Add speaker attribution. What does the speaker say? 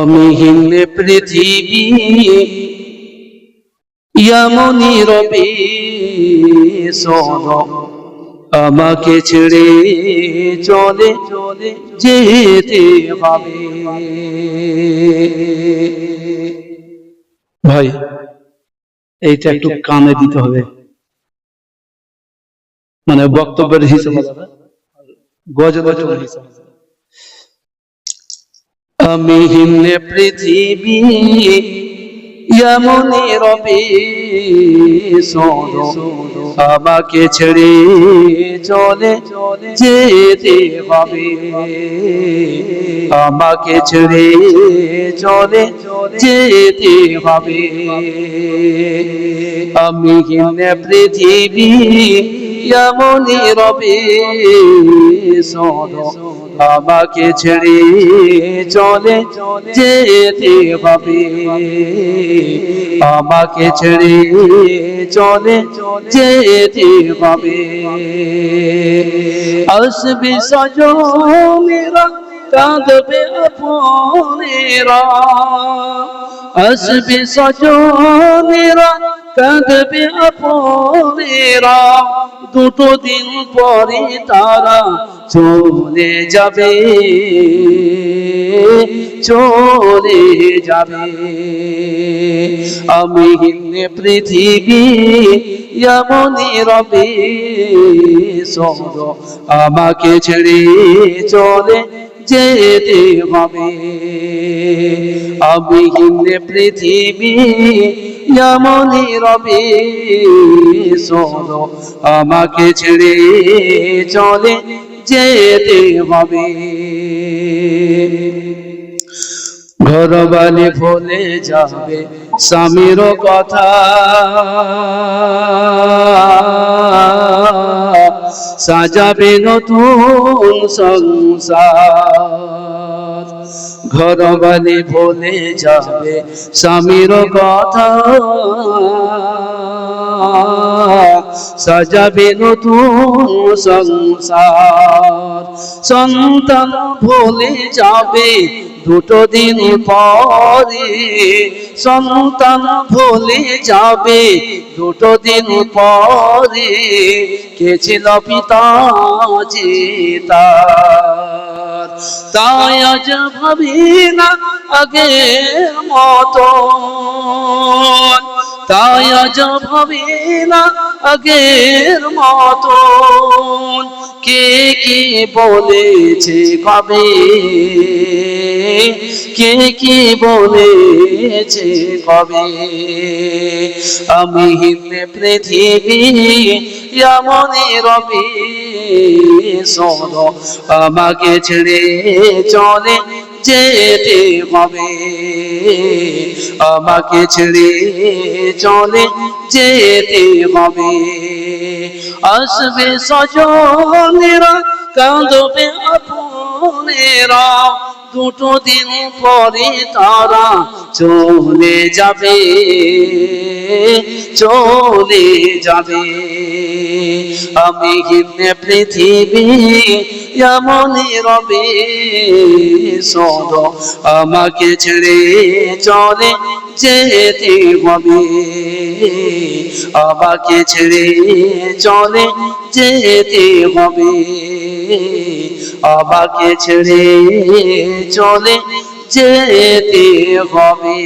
Speaker 1: অমিহীন পৃথিবী। এমনই রবি সদ আমাকে ছেড়ে চলে চলে যেতে হবে। ভাই, এইটা একটু কানে দিতে হবে। মানে বক্তব্যের হিসেবে গজলের হিসেবে আমি হিমনে পৃথিবী এমনই রবি আমাকে ছেড়ে চলে যেতে হবে। আমাকে ছেড়ে চলে যেতে হবে। আমি হিমনে পৃথিবী এমনই রবি সোদ আমাকে ছেড়ে চলে যেতে হবে। আমাকে ছেড়ে চলে যেতে হবে। আসবে সজনেরা কাঁদবে আপনেরা। আসবে সজনেরা কাঁদবে আপনেরা। দুটো দিন পরে তারা চলে যাবে। চলে যাবে। আমি হিন্দে পৃথিবী, এমনই রবে সদ আমাকে ছেড়ে চলে যেতে হবে। আমি হিন্নে পৃথিবী এমনই রবে আমাকে ছেড়ে চলে যেতে হবে। ঘরবালি ভুলে যাবে স্বামীর কথা। সাজাবে নতুন সংসার। ঘর ঘরবালি ভুলে যাবে স্বামীর কথা। সাজাবে নতুন সংসার। সন্তান ভুলে যাবে দুটো দিন পরে সন্তান ভুলে যাবে। দুটো দিন পরে কে ছিল পিতা তার? তাই আজ ভাবি না আগের মতো তাই আজ ভাবি না আগের মতো কে কি বলেছে কবে? কে কি বলেছে কবে? আমি হিন্দে পৃথিবী এমনই রবি সদ আমাকে ছেড়ে চলে যেতে হবে। আমাকে ছেড়ে চলে যেতে হবে। আসবে সজনেরা, কাঁদবে আপনেরা দুটো দিন পরে তারা চলে যাবে চলে যাবে। আমি হিমনে পৃথিবী এমনই রবে, সদ আমাকে ছেড়ে চলে যেতে হবে। আমাকে ছেড়ে চলে যেতে হবে। আমাকে ছেড়ে চলে যেতে হবে।